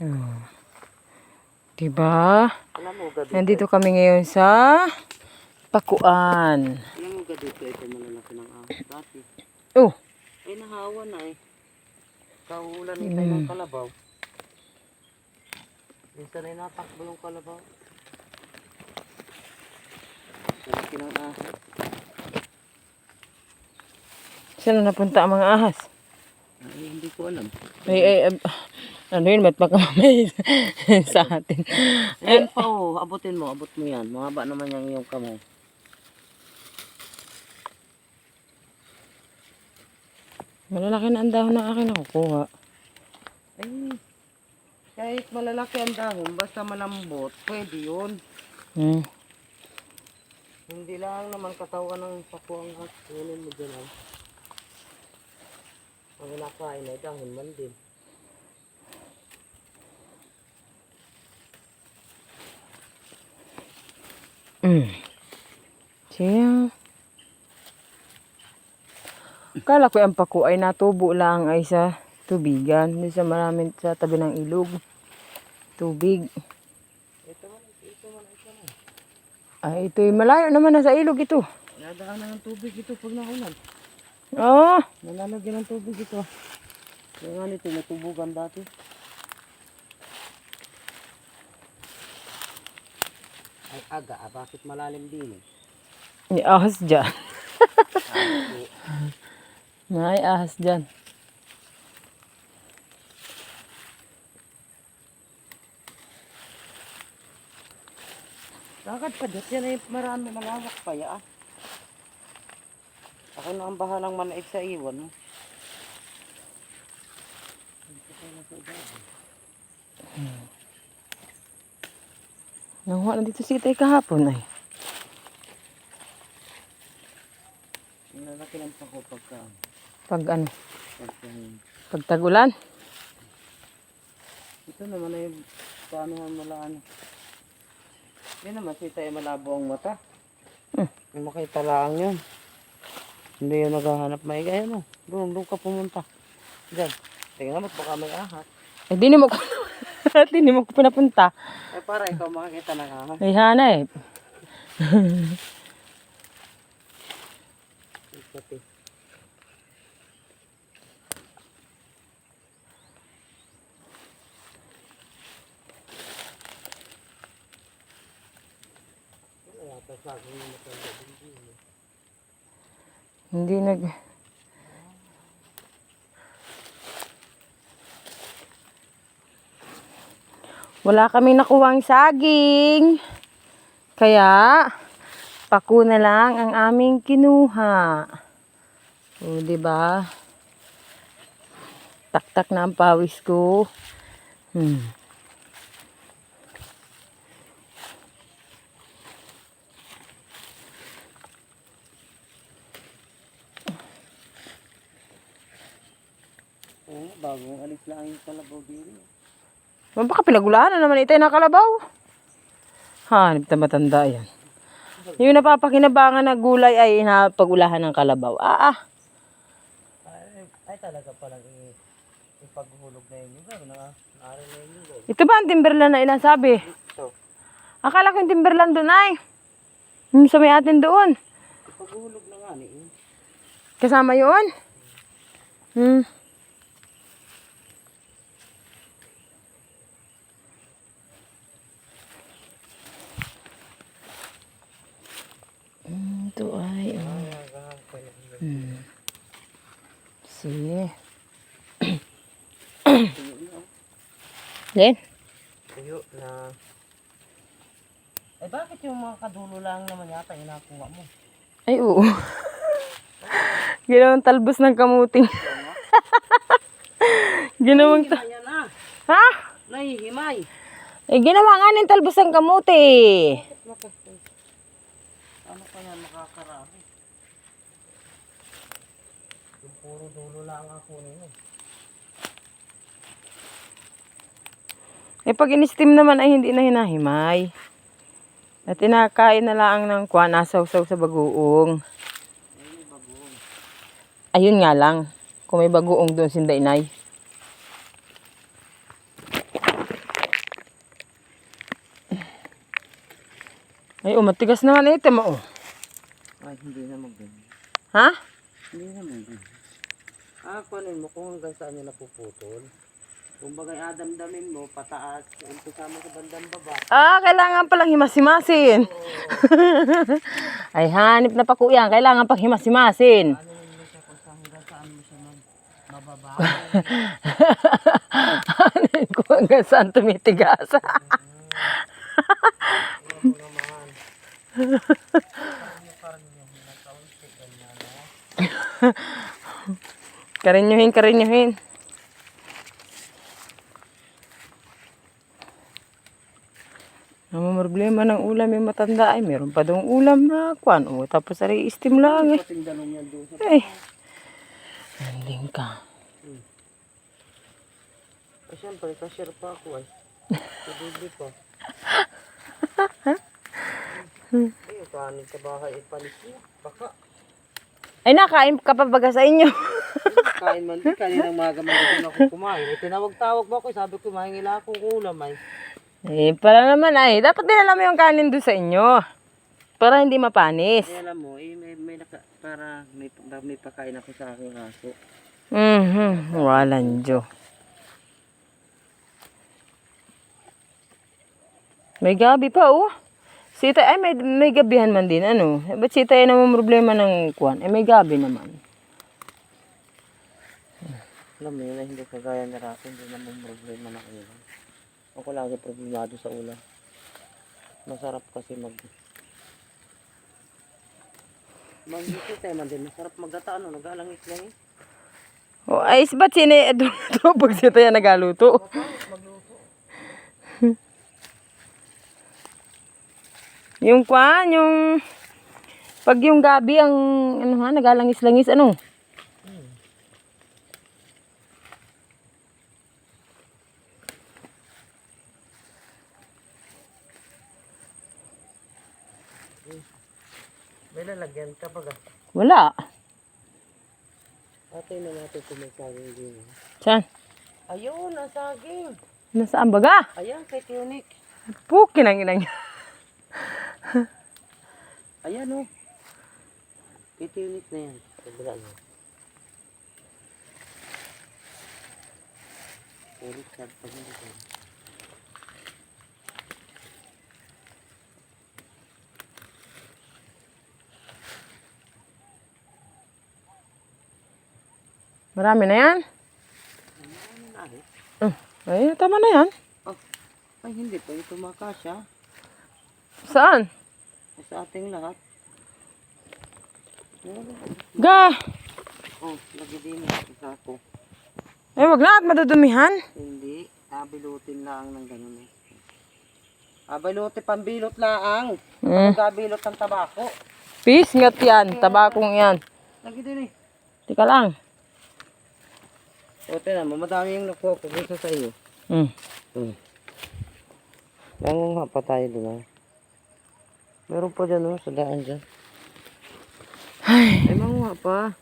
Diba? Mo ga dito. Nandito kami ngayon sa Pakuan. Alam mo ga dito ito malalaki ng ahas dati. Oh, Ay nahawa na eh. Kahulan ni tayo ng kalabaw. Minsan ay natakbo yung kalabaw. Malaki ng ahas. saan na napunta ang mga ahas? Ay, hindi ko alam. Ay, ay, ab- ano yun, ba't makamamay sa atin? Ayan pa oh, abutin mo, abot mo yan. Mahaba naman yung iyong kamay. Malalaki na ang dahon ng akin nakukuha. Ay, kahit malalaki ang dahon, basta malambot, pwede yun. Hmm. Hindi lang naman katawan ng pakuang hat. Kunin mo dyan lang. Ang nakain ay dahon man din. Mm. Siya. Kala ko ang paku ay natubo lang ay sa tubigan. Doon sa maraming sa tabi ng ilog. Tubig. Ito man, ito man, ito man. Ay, ito'y malayo naman na sa ilog ito. Nadaanan ng tubig ito pag naulan. Oh, Nalalagyan ng tubig ito. Yung nga nito, natubugan dati. Ay aga, ah, bakit malalim din eh? may ahas dyan. Ay, May ahas dyan. Bakit pa dyan? Yan ay marami malawak pa ya. Ako na ang bahalang manaig sa iwan mo. Nanguha na dito si Itay kahapon ay. Lalaki lang pa ko pagka, Pag ano, pagka pag tagulan. ito naman ay paano man mala ano. Yan naman si tayo malabo ang mata. Hmm. Yung makita lang yun. Hindi yun naghahanap maigay ano. Doon, doon ka pumunta. Diyan. Tingnan mo baka may ahas. Eh, di mo ko, di ni mo ko pinapunta. Eh para ikaw makakita ng ahas. Ay, hana eh. Hindi nag... Wala kami nakuwang saging. Kaya, paku na lang ang aming kinuha. O, ba? Taktak na ang pawis ko. Hmm. Oo, bagong alis lang yung kalabaw din. Baka pinagulahan na naman itay na kalabaw. Hanip na matanda yan. Yung napapakinabangan na gulay ay napagulahan ng kalabaw. Ah, ah. Ay, ay talaga palang ipaghulog na yun. Yung na, yung Ito ba ang timberland na inasabi? Ito. Akala ko yung timberland doon ay. Yung sa may atin doon. Ipaghulog na nga ni. eh. Kasama yun? Hmm, Ito ay, oh. Hmm. Si. Len? Tuyo na. Eh bakit yung mga kadulo lang naman yata inakuha mo? Ay, oo. Ginawang talbos ng kamuting. Ginawang ta-. Ha? Nahihimay. Eh, ginawa nga ng talbos ng kamuti. Ano pa yan makakarami? Yung puro dulo lang ang kunin eh. Eh pag in-steam naman ay hindi na hinahimay. At inakain na lang ng kuwan, asawsaw sa bagoong. Ayun nga lang. Kung may bagoong doon sinda inay. Ay, oh, umatigas naman ito mo. Oh. Ay, hindi na maganda. Ha? Hindi na maganda. Ah, kunin mo kung hanggang saan yung napuputol. Kung bagay adamdamin mo, pataas, umpisa mo sa bandang baba. Ah, kailangan palang himasimasin. Ay, hanip na pa ko yan. Kailangan pang himasimasin. Ano mo siya kung saan hanggang saan mo siya mag, mababa. Hanin ko hanggang saan tumitigas. karinyuhin, karinyuhin. Ang problema ng ulam yung matanda ay meron pa dong ulam na kwan. O, tapos ari steam lang eh. Dalong yan doon sa Eh. Ka. Eh, syempre, cashier pa ako ay. Pabili pa. Ay, kanin sa bahay, ipalis niya. Baka. Ay, nakain ka pa baga sa inyo. Kain man din, kaninang maga man din ako kumain. Eh, tinawag-tawag mo ako, sabi ko, mahingila akong ulam ay. eh, para naman ay, dapat dinala mo yung kanin doon sa inyo. Para hindi mapanis. Eh, alam mo, eh, may, may naka, para may, may pakain ako sa aking aso. Mhm, walang Diyo. May gabi pa, oh. Sita, ay, may, may gabihan man din, ano. Ba't sita yan naman problema ng kuwan? Eh, may gabi naman. Alam mo yun, eh, hindi kagaya ni Rafa, hindi naman problema na ulam. Ako lagi problemado sa ulam. Masarap kasi mag... Mag-isip tayo man din, masarap magata, ano, nag-alangis lang eh. Oh, ay, ba't ito, ito, pag sita yan nagaluto. Yung kwan, yung, pag yung gabi ang, ano ha, nagalangis-langis, ano? May lalagyan ka pag Wala. Ate na natin kung may saging din. Saan? Ayun, ang saging. Nasaan baga? Ayan, kay Tiyonik. Pukin ang inang Ayan o. Oh. Kay Tiyonik na yan. Kabila na. Ulit sa pagmumukha. Marami na yan. Uh, ay, tama na yan. oh. Ay, hindi pa ito makasya. Saan? Sa ating lahat. Ga! Oh, lagi din sa ako. Eh, wag na at madudumihan. Hindi. Abilutin lang ng ganun eh. Abilutin, pambilot lang. Mm. Pagkabilot ng tabako. Peace ngat yan. Tabakong yan. Lagi din eh. Tika lang. O, tinan mo, madami yung nakuha ko gusto sa iyo. Mm. Hmm. Nangunga pa tayo doon ah. Meron pa dyan oh, sa daan dyan. Ay, manguha pa.